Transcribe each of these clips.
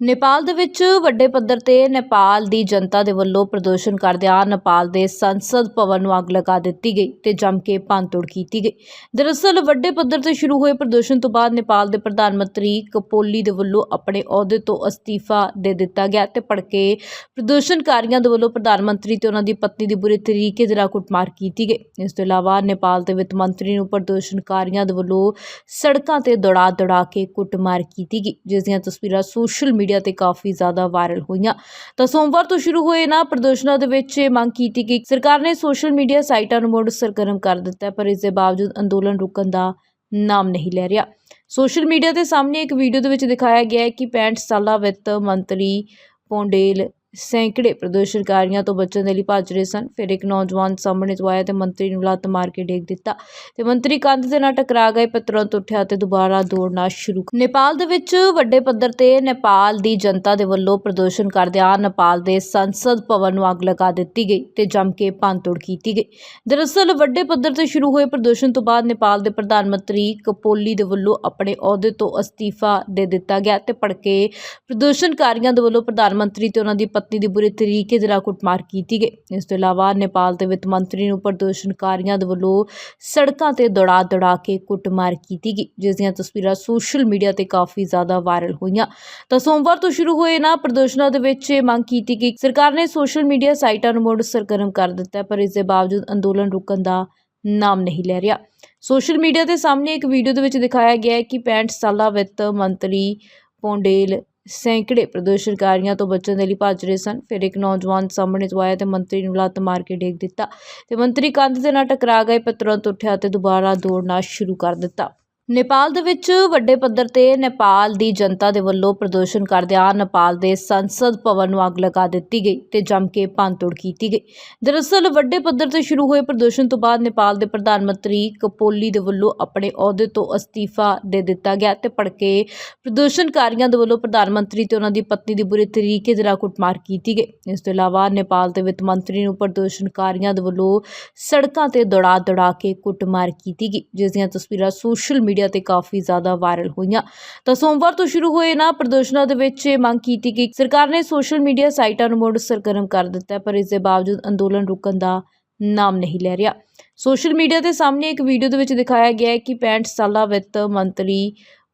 ਨੇਪਾਲ ਦੇ ਵਿੱਚ ਵੱਡੇ ਪੱਧਰ ਤੇ ਨੇਪਾਲ ਦੀ ਜਨਤਾ ਦੇ ਵੱਲੋਂ ਪ੍ਰਦਰਸ਼ਨ ਕਰਦਿਆਂ ਨੇਪਾਲ ਦੇ ਸੰਸਦ ਭਵਨ ਨੂੰ ਅੱਗ ਲਗਾ ਦਿੱਤੀ ਗਈ ਤੇ ਜੰਮ ਕੇ ਭੰਨਤੋੜ ਕੀਤੀ ਗਈ। ਦਰਅਸਲ ਵੱਡੇ ਪੱਧਰ ਤੇ ਸ਼ੁਰੂ ਹੋਏ ਪ੍ਰਦਰਸ਼ਨ ਤੋਂ ਬਾਅਦ ਨੇਪਾਲ ਦੇ ਪ੍ਰਧਾਨ ਮੰਤਰੀ ਕਪੋਲੀ ਦੇ ਵੱਲੋਂ ਆਪਣੇ ਅਹੁਦੇ ਤੋਂ ਅਸਤੀਫਾ ਦੇ ਦਿੱਤਾ ਗਿਆ ਤੇ ਭੜਕੇ ਪ੍ਰਦਰਸ਼ਨਕਾਰੀਆਂ ਦੇ ਵੱਲੋਂ ਪ੍ਰਧਾਨ ਮੰਤਰੀ ਤੇ ਉਹਨਾਂ ਦੀ ਪਤਨੀ ਦੀ ਬੁਰੇ ਤਰੀਕੇ ਦੇ ਨਾਲ ਕੁੱਟਮਾਰ ਕੀਤੀ ਗਈ। ਇਸ ਤੋਂ ਇਲਾਵਾ ਨੇਪਾਲ ਦੇ ਵਿੱਤ ਮੰਤਰੀ ਨੂੰ ਪ੍ਰਦਰਸ਼ਨਕਾਰੀਆਂ ਦੇ ਵੱਲੋਂ ਸੜਕਾਂ ਤੇ ਦੌੜਾ ਦੌੜਾ ਕੇ ਕੁੱਟਮਾਰ ਕੀਤੀ ਗਈ, ਜਿਸ ਦੀਆਂ ਤਸਵੀਰਾਂ ਸੋਸ਼ਲ ਮੀਡੀਆ ਤੇ ਕਾਫੀ ਜ਼ਿਆਦਾ ਵਾਇਰਲ ਹੋਈਆਂ। ਤਾਂ ਸੋਮਵਾਰ ਤੋਂ ਸ਼ੁਰੂ ਹੋਏ ਇਹਨਾਂ ਪ੍ਰਦਰਸ਼ਨਾਂ ਦੇ ਵਿੱਚ ਮੰਗ ਕੀਤੀ ਕਿ ਸਰਕਾਰ ਨੇ ਸੋਸ਼ਲ ਮੀਡੀਆ ਸਾਈਟਾਂ ਨੂੰ ਮੁੜ ਸਰਗਰਮ ਕਰ ਦਿੱਤਾ ਪਰ ਇਸ ਦੇ ਬਾਵਜੂਦ ਅੰਦੋਲਨ ਰੁਕਣ ਦਾ ਨਾਮ ਨਹੀਂ ਲੈ ਰਿਹਾ। ਸੋਸ਼ਲ ਮੀਡੀਆ ਦੇ ਸਾਹਮਣੇ ਇੱਕ ਵੀਡੀਓ ਦੇ ਵਿੱਚ ਦਿਖਾਇਆ ਗਿਆ ਹੈ ਕਿ 65 ਸਾਲਾ ਵਿੱਤ ਮੰਤਰੀ ਪੌਂਡੇਲ ਸੈਂਕੜੇ ਪ੍ਰਦਰਸ਼ਨਕਾਰੀਆਂ ਤੋਂ ਬਚਣ ਦੇ ਲਈ ਭੱਜ ਰਹੇ ਸਨ। ਫਿਰ ਇੱਕ ਨੌਜਵਾਨ ਸਾਹਮਣੇ ਤੋਂ ਆਇਆ ਤੇ ਮੰਤਰੀ ਨੂੰ ਲੱਤ ਮਾਰ ਕੇ ਡੇਗ ਦਿੱਤਾ ਤੇ ਮੰਤਰੀ ਕੰਧ ਦੇ ਨਾਲ ਟਕਰਾ ਗਏ ਪਰ ਤੁਰੰਤ ਉੱਠਿਆ ਤੇ ਦੁਬਾਰਾ ਦੌੜਨਾ ਸ਼ੁਰੂ ਨੇਪਾਲ ਦੇ ਵਿੱਚ ਵੱਡੇ ਪੱਧਰ ਤੇ ਨੇਪਾਲ ਦੀ ਜਨਤਾ ਦੇ ਵੱਲੋਂ ਪ੍ਰਦਰਸ਼ਨ ਕਰਦਿਆਂ ਨੇਪਾਲ ਦੇ ਸੰਸਦ ਭਵਨ ਨੂੰ ਅੱਗ ਲਗਾ ਦਿੱਤੀ ਗਈ ਤੇ ਜੰਮ ਕੇ ਭੰਨਤੋੜ ਕੀਤੀ ਗਈ। ਦਰਅਸਲ ਵੱਡੇ ਪੱਧਰ ਤੇ ਸ਼ੁਰੂ ਹੋਏ ਪ੍ਰਦਰਸ਼ਨ ਤੋਂ ਬਾਅਦ ਨੇਪਾਲ ਦੇ ਪ੍ਰਧਾਨ ਮੰਤਰੀ ਕਪੋਲੀ ਦੇ ਵੱਲੋਂ ਆਪਣੇ ਅਹੁਦੇ ਤੋਂ ਅਸਤੀਫਾ ਦੇ ਦਿੱਤਾ ਗਿਆ ਤੇ ਭੜਕੇ ਪ੍ਰਦਰਸ਼ਨਕਾਰੀਆਂ ਦੇ ਵੱਲੋਂ ਪ੍ਰਧਾਨ ਮੰਤਰੀ ਤੇ ਉਹਨਾਂ ਦੀ ਪਤਨੀ ਦੀ ਬੁਰੇ ਤਰੀਕੇ ਦੇ ਨਾਲ ਕੁੱਟਮਾਰ ਕੀਤੀ ਗਈ। ਇਸ ਤੋਂ ਇਲਾਵਾ ਨੇਪਾਲ ਦੇ ਵਿੱਤ ਮੰਤਰੀ ਨੂੰ ਪ੍ਰਦਰਸ਼ਨਕਾਰੀਆਂ ਦੇ ਵੱਲੋਂ ਸੜਕਾਂ ਤੇ ਦੌੜਾ ਦੌੜਾ ਕੇ ਕੁੱਟਮਾਰ ਕੀਤੀ ਗਈ, ਜਿਸ ਦੀਆਂ ਤਸਵੀਰਾਂ ਸੋਸ਼ਲ ਮੀਡੀਆ ਤੇ ਕਾਫੀ ਜ਼ਿਆਦਾ ਵਾਇਰਲ ਹੋਈਆਂ। ਤਾਂ ਸੋਮਵਾਰ ਤੋਂ ਸ਼ੁਰੂ ਹੋਏ ਨਾ ਪ੍ਰਦਰਸ਼ਨਾਂ ਦੇ ਵਿੱਚ ਇਹ ਮੰਗ ਕੀਤੀ ਗਈ, ਸਰਕਾਰ ਨੇ ਸੋਸ਼ਲ ਮੀਡੀਆ ਸਾਈਟਾਂ ਨੂੰ ਮੁੜ ਸਰਗਰਮ ਕਰ ਦਿੱਤਾ ਪਰ ਇਸ ਦੇ ਬਾਵਜੂਦ ਅੰਦੋਲਨ ਰੁਕਣ ਦਾ ਨਾਮ ਨਹੀਂ ਲੈ ਰਿਹਾ। ਸੋਸ਼ਲ ਮੀਡੀਆ ਦੇ ਸਾਹਮਣੇ ਇੱਕ ਵੀਡੀਓ ਦੇ ਵਿੱਚ ਦਿਖਾਇਆ ਗਿਆ ਹੈ ਕਿ 65 ਸਾਲਾ ਵਿੱਤ ਮੰਤਰੀ ਪੌਂਡੇਲ ਸੈਂਕੜੇ ਪ੍ਰਦਰਸ਼ਨਕਾਰੀਆਂ ਤੋਂ ਬਚਣ ਦੇ ਲਈ ਭੱਜ ਰਹੇ ਸਨ। ਫਿਰ ਇੱਕ ਨੌਜਵਾਨ ਸਾਹਮਣੇ ਤੋਂ ਆਇਆ ਤੇ ਮੰਤਰੀ ਨੂੰ ਲੱਤ ਮਾਰ ਕੇ ਡੇਗ ਦਿੱਤਾ ਤੇ ਮੰਤਰੀ ਕੰਧ ਦੇ ਨਾਲ ਟਕਰਾ ਗਏ ਪਰ ਤੁਰੰਤ ਉੱਠਿਆ ਤੇ ਦੁਬਾਰਾ ਦੌੜਨਾ ਸ਼ੁਰੂ ਕਰ ਦਿੱਤਾ। ਨੇਪਾਲ ਦੇ ਵਿੱਚ ਵੱਡੇ ਪੱਧਰ ਤੇ ਨੇਪਾਲ ਦੀ ਜਨਤਾ ਦੇ ਵੱਲੋਂ ਪ੍ਰਦਰਸ਼ਨ ਕਰਦਿਆਂ ਨੇਪਾਲ ਦੇ ਸੰਸਦ ਭਵਨ ਨੂੰ ਅੱਗ ਲਗਾ ਦਿੱਤੀ ਗਈ ਤੇ ਜੰਮ ਕੇ ਭੰਨਤੋੜ ਕੀਤੀ ਗਈ। ਦਰਅਸਲ ਵੱਡੇ ਪੱਧਰ ਤੇ ਸ਼ੁਰੂ ਹੋਏ ਪ੍ਰਦਰਸ਼ਨ ਤੋਂ ਬਾਅਦ ਨੇਪਾਲ ਦੇ ਪ੍ਰਧਾਨ ਮੰਤਰੀ ਕਪੋਲੀ ਦੇ ਵੱਲੋਂ ਆਪਣੇ ਅਹੁਦੇ ਤੋਂ ਅਸਤੀਫਾ ਦੇ ਦਿੱਤਾ ਗਿਆ ਤੇ ਭੜਕੇ ਪ੍ਰਦਰਸ਼ਨਕਾਰੀਆਂ ਦੇ ਵੱਲੋਂ ਪ੍ਰਧਾਨ ਮੰਤਰੀ ਤੇ ਉਹਨਾਂ ਦੀ ਪਤਨੀ ਦੀ ਬੁਰੇ ਤਰੀਕੇ ਦੇ ਨਾਲ ਕੁੱਟਮਾਰ ਕੀਤੀ ਗਈ। ਇਸ ਤੋਂ ਇਲਾਵਾ ਨੇਪਾਲ ਦੇ ਵਿੱਤ ਮੰਤਰੀ ਨੂੰ ਪ੍ਰਦਰਸ਼ਨਕਾਰੀਆਂ ਦੇ ਵੱਲੋਂ ਸੜਕਾਂ ਤੇ ਦੌੜਾ ਦੌੜਾ ਕੇ ਕੁੱਟਮਾਰ ਕੀਤੀ ਗਈ, ਜਿਸ ਦੀਆਂ ਤਸਵੀਰਾਂ ਸੋਸ਼ਲ ਮੀਡੀਆ ਤੇ ਕਾਫੀ ਜ਼ਿਆਦਾ ਵਾਇਰਲ ਹੋਈਆਂ। ਤਾਂ ਸੋਮਵਾਰ ਤੋਂ ਸ਼ੁਰੂ ਹੋਏ ਨਾ ਪ੍ਰਦਰਸ਼ਨਾਂ ਦੇ ਵਿੱਚ ਇਹ ਮੰਗ ਕੀਤੀ ਕਿ ਸਰਕਾਰ ਨੇ ਸੋਸ਼ਲ ਮੀਡੀਆ ਸਾਈਟਾਂ ਨੂੰ ਮੁੜ ਸਰਗਰਮ ਕਰ ਦਿੱਤਾ ਪਰ ਇਸ ਦੇ ਬਾਵਜੂਦ ਅੰਦੋਲਨ ਰੁਕਣ ਦਾ ਨਾਮ ਨਹੀਂ ਲੈ ਰਿਹਾ। ਸੋਸ਼ਲ ਮੀਡੀਆ ਤੇ ਸਾਹਮਣੇ ਇੱਕ ਵੀਡੀਓ ਦੇ ਵਿੱਚ ਦਿਖਾਇਆ ਗਿਆ ਹੈ ਕਿ 65 ਸਾਲਾ ਵਿੱਤ ਮੰਤਰੀ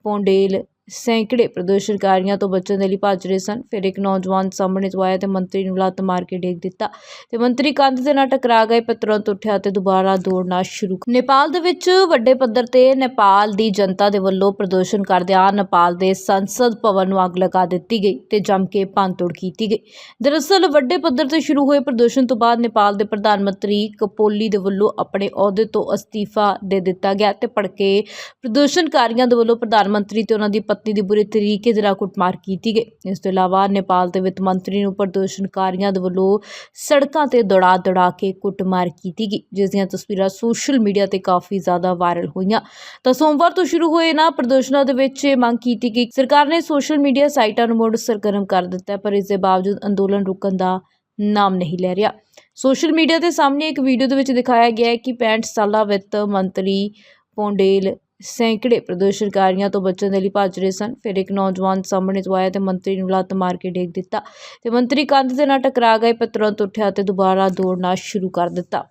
ਪੌਂਡੇਲ ਸੈਂਕੜੇ ਪ੍ਰਦਰਸ਼ਨਕਾਰੀਆਂ ਤੋਂ ਬਚਣ ਦੇ ਲਈ ਭੱਜ ਰਹੇ ਸਨ। ਫਿਰ ਇੱਕ ਨੌਜਵਾਨ ਸਾਹਮਣੇ ਤੋਂ ਆਇਆ ਤੇ ਮੰਤਰੀ ਨੂੰ ਲੱਤ ਮਾਰ ਕੇ ਡੇਗ ਦਿੱਤਾ ਤੇ ਮੰਤਰੀ ਕੰਧ ਦੇ ਨਾਲ ਟਕਰਾ ਗਏ ਪਰ ਤੁਰੰਤ ਉੱਠਿਆ ਤੇ ਦੁਬਾਰਾ ਦੌੜਨਾ ਸ਼ੁਰੂ ਨੇਪਾਲ ਦੇ ਵਿੱਚ ਵੱਡੇ ਪੱਧਰ ਤੇ ਨੇਪਾਲ ਦੀ ਜਨਤਾ ਦੇ ਵੱਲੋਂ ਪ੍ਰਦਰਸ਼ਨ ਕਰਦਿਆਂ ਨੇਪਾਲ ਦੇ ਸੰਸਦ ਭਵਨ ਨੂੰ ਅੱਗ ਲਗਾ ਦਿੱਤੀ ਗਈ ਤੇ ਜੰਮ ਕੇ ਭੰਨਤੋੜ ਕੀਤੀ ਗਈ। ਦਰਅਸਲ ਵੱਡੇ ਪੱਧਰ ਤੇ ਸ਼ੁਰੂ ਹੋਏ ਪ੍ਰਦਰਸ਼ਨ ਤੋਂ ਬਾਅਦ ਨੇਪਾਲ ਦੇ ਪ੍ਰਧਾਨ ਮੰਤਰੀ ਕਪੋਲੀ ਦੇ ਵੱਲੋਂ ਆਪਣੇ ਅਹੁਦੇ ਤੋਂ ਅਸਤੀਫਾ ਦੇ ਦਿੱਤਾ ਗਿਆ ਤੇ ਭੜਕੇ ਪ੍ਰਦਰਸ਼ਨਕਾਰੀਆਂ ਦੇ ਵੱਲੋਂ ਪ੍ਰਧਾਨ ਮੰਤਰੀ ਤੇ ਉਹਨਾਂ ਦੀ ਪਤਨੀ ਦੀ ਬੁਰੇ ਤਰੀਕੇ ਦੇ ਨਾਲ ਕੁੱਟਮਾਰ ਕੀਤੀ ਗਈ। ਇਸ ਤੋਂ ਇਲਾਵਾ ਨੇਪਾਲ ਦੇ ਵਿੱਤ ਮੰਤਰੀ ਨੂੰ ਪ੍ਰਦਰਸ਼ਨਕਾਰੀਆਂ ਦੇ ਵੱਲੋਂ ਸੜਕਾਂ ਤੇ ਦੌੜਾ ਦੌੜਾ ਕੇ ਕੁੱਟਮਾਰ ਕੀਤੀ ਗਈ, ਜਿਸ ਦੀਆਂ ਤਸਵੀਰਾਂ ਸੋਸ਼ਲ ਮੀਡੀਆ ਤੇ ਕਾਫੀ ਜ਼ਿਆਦਾ ਵਾਇਰਲ ਹੋਈਆਂ। ਤਾਂ ਸੋਮਵਾਰ ਤੋਂ ਸ਼ੁਰੂ ਹੋਏ ਇਹਨਾਂ ਪ੍ਰਦਰਸ਼ਨਾਂ ਦੇ ਵਿੱਚ ਇਹ ਮੰਗ ਕੀਤੀ ਕਿ ਸਰਕਾਰ ਨੇ ਸੋਸ਼ਲ ਮੀਡੀਆ ਸਾਈਟਾਂ ਨੂੰ ਮੁੜ ਸਰਗਰਮ ਕਰ ਦਿੱਤਾ, ਪਰ ਇਸ ਦੇ ਬਾਵਜੂਦ ਅੰਦੋਲਨ ਰੁਕਣ ਦਾ ਨਾਮ ਨਹੀਂ ਲੈ ਰਿਹਾ। ਸੋਸ਼ਲ ਮੀਡੀਆ ਦੇ ਸਾਹਮਣੇ ਇੱਕ ਵੀਡੀਓ ਦੇ ਵਿੱਚ ਦਿਖਾਇਆ ਗਿਆ ਹੈ ਕਿ 65 ਸਾਲਾ ਵਿੱਤ ਮੰਤਰੀ ਪੌਂਡੇਲ ਸੈਂਕੜੇ ਪ੍ਰਦਰਸ਼ਨਕਾਰੀਆਂ ਤੋਂ ਬਚਣ ਦੇ ਲਈ ਭੱਜ ਰਹੇ ਸਨ। ਫਿਰ ਇੱਕ ਨੌਜਵਾਨ ਸਾਹਮਣੇ ਤੋਂ ਆਇਆ ਤੇ ਮੰਤਰੀ ਨੂੰ ਲੱਤ ਮਾਰ ਕੇ ਡੇਗ ਦਿੱਤਾ ਤੇ ਮੰਤਰੀ ਕੰਧ ਦੇ ਨਾਲ ਟਕਰਾ ਗਏ ਪਰ ਤੁਰੰਤ ਉੱਠਿਆ ਤੇ ਦੁਬਾਰਾ ਦੌੜਨਾ ਸ਼ੁਰੂ ਕਰ ਦਿੱਤਾ।